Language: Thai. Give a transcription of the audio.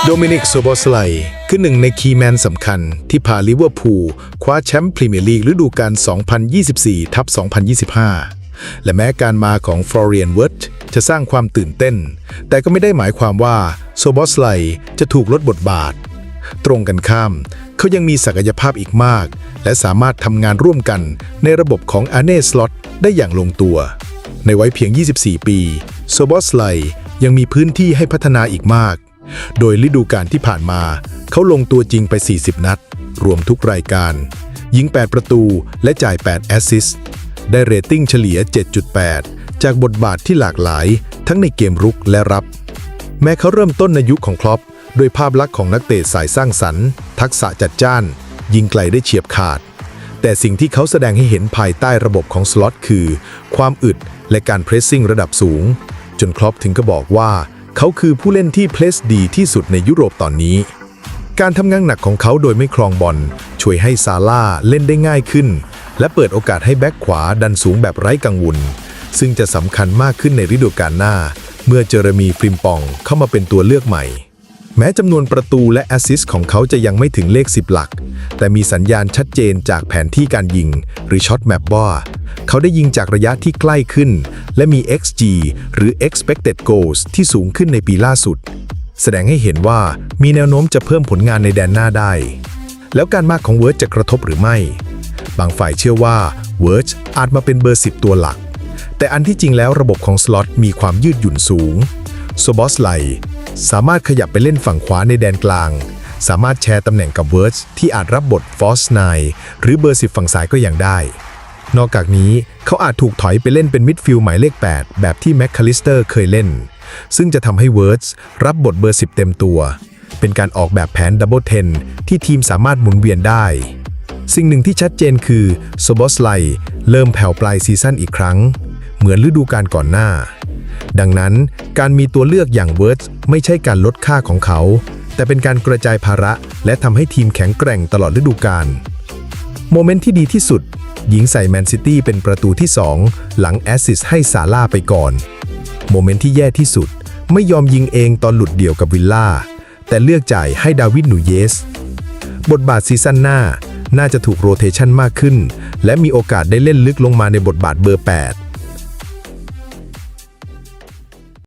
โดมินิกโซบอสไลคือหนึ่งในคีย์แมนสำคัญที่พาลิเวอร์พูลคว้าแชมป์พรีเมียร์ลีกฤดูกาล 2024 ทับ 2025 และแม้การมาของฟลอเรียนเวิร์ดจะสร้างความตื่นเต้น แต่ก็ไม่ได้หมายความว่าโซบอสไลจะถูกลดบทบาท ตรงกันข้าม เขายังมีศักยภาพอีกมาก และสามารถทำงานร่วมกันในระบบของอาเน่สล็อตได้อย่างลงตัว ในวัยเพียง 24 ปี โซบอสไลยังมีพื้นที่ให้พัฒนาอีกมาก โดยฤดูกาลที่ผ่านมา เขาลงตัวจริงไป 40 นัด รวมทุกรายการ ยิง 8 ประตูและจ่าย 8 แอสซิสต์ได้เรตติ้งเฉลี่ย 7.8 จากบทบาทที่หลากหลาย ทั้งในเกมรุกและรับ แม้เขาเริ่มต้นในยุคของคลอปด้วยภาพลักษณ์ของนักเตะสายสร้างสรรค์ ทักษะจัดจ้าน ยิงไกลได้เฉียบขาด แต่สิ่งที่เขาแสดงให้เห็นภายใต้ระบบของสล็อตคือ ความอึดและการเพรสซิ่งระดับสูง จนคลอปถึงก็บอกว่า เขาคือผู้เล่นที่เพลสดีที่สุดในยุโรปตอนนี้ การทำงานหนักของเขาโดยไม่ครองบอลช่วยให้ซาร่าเล่นได้ง่ายขึ้น และเปิดโอกาสให้แบ็กขวาดันสูงแบบไร้กังวล ซึ่งจะสำคัญมากขึ้นในฤดูกาลหน้า เมื่อเจอร์มีฟริมปองเข้ามาเป็นตัวเลือกใหม่ แม้จำนวนประตูและแอสซิสต์ของเขาจะยังไม่ถึงเลข 10 หลัก แต่มีสัญญาณชัดเจนจากแผนที่การยิง หรือช็อตแมปว่า เขาได้ยิงจากระยะที่ใกล้ขึ้น และมี XG หรือ expected goals ที่สูงขึ้นในปีล่าสุด แสดงให้เห็นว่ามีแนวโน้มจะเพิ่มผลงานในแดนหน้าได้ แล้วการมากของเวิร์ดจะกระทบหรือไม่ บางฝ่ายเชื่อว่าเวิร์ดอาจมาเป็นเบอร์ 10 ตัวหลัก แต่อันที่จริงแล้วระบบของสล็อตมีความยืดหยุ่นสูงโซบอสไลสามารถขยับไปเล่นฝั่งขวาในแดนกลางสามารถแชร์ตำแหน่งกับเวิร์ดที่อาจรับบทฟอสไนหรือเบอร์10ฝั่งซ้ายก็ยังได้ นอกจากนี้เขาอาจถูกถอยไปเล่นเป็นมิดฟิลด์หมายเลข 8 แบบที่แมคคาลิสเตอร์เคยเล่น ซึ่งจะทำให้เวิร์ดรับบทเบอร์ 10 เต็มตัว เป็นการออกแบบแผนดับเบิลเทนที่ทีมสามารถหมุนเวียนได้ สิ่งหนึ่งที่ชัดเจนคือโซบอสไลเริ่มแผ่วปลายซีซั่นอีกครั้ง เหมือนฤดูกาลก่อนหน้า ดังนั้นการมีตัวเลือกอย่างเวิร์ดไม่ใช่การลดค่าของเขา แต่เป็นการกระจายภาระและทำให้ทีมแข็งแกร่งตลอดฤดูกาลโมเมนต์ที่ดีที่สุด ยิงใส่แมนซิตี้เป็นประตูที่ 2 หลังแอสซิสให้ซาร่าไปก่อน โมเมนต์ที่แย่ที่สุด ไม่ยอมยิงเองตอนหลุดเดี่ยวกับวิลล่า แต่เลือกจ่ายให้ดาวิดนูเยส บทบาทซีซั่นหน้า น่าจะถูกโรเทชันมากขึ้น และมีโอกาสได้เล่นลึกลงมาในบทบาทเบอร์ 8